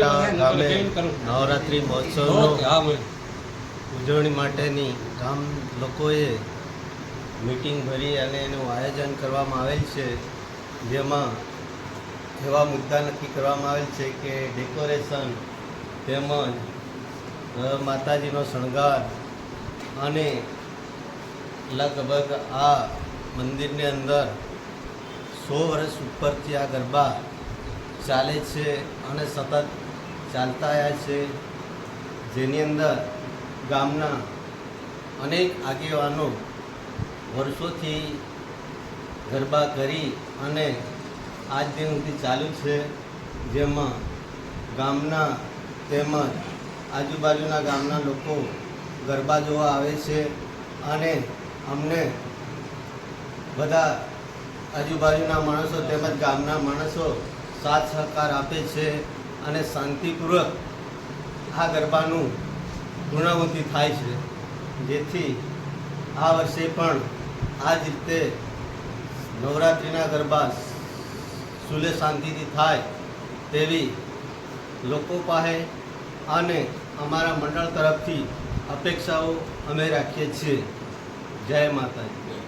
ગામે નવરાત્રિ મહોત્સવનો ઉજવણી માટેની ગામ લોકોએ મીટિંગ ભરી અને એનું આયોજન કરવામાં આવેલ છે. જેમાં એવા મુદ્દા નક્કી કરવામાં આવેલ છે કે ડેકોરેશન તેમજ માતાજીનો શણગાર અને લગભગ આ મંદિરની અંદર સો વર્ષ ઉપરથી આ ગરબા ચાલે છે અને સતત ચાલતા આવ્યા છે. જેની અંદર ગામના અનેક આગેવાનો વર્ષોથી ગરબા કરી અને આજ દિન સુધી ચાલુ છે. જેમાં ગામના તેમજ આજુબાજુના ગામના લોકો ગરબા જોવા આવે છે અને અમને બધા આજુબાજુના માણસો તેમજ ગામના માણસો સાથ સહકાર આપે છે. અને શાંતિપૂર્વક આ ગરબાનું પૂર્ણાવૃત્તિ થાય છે. જેથી આ વર્ષે પણ આ જ રીતે નવરાત્રિના ગરબા સુલે શાંતિથી થાય તેવી લોકો પાસે અને અમારા મંડળ તરફથી અપેક્ષાઓ અમે રાખીએ છીએ. જય માતાજી.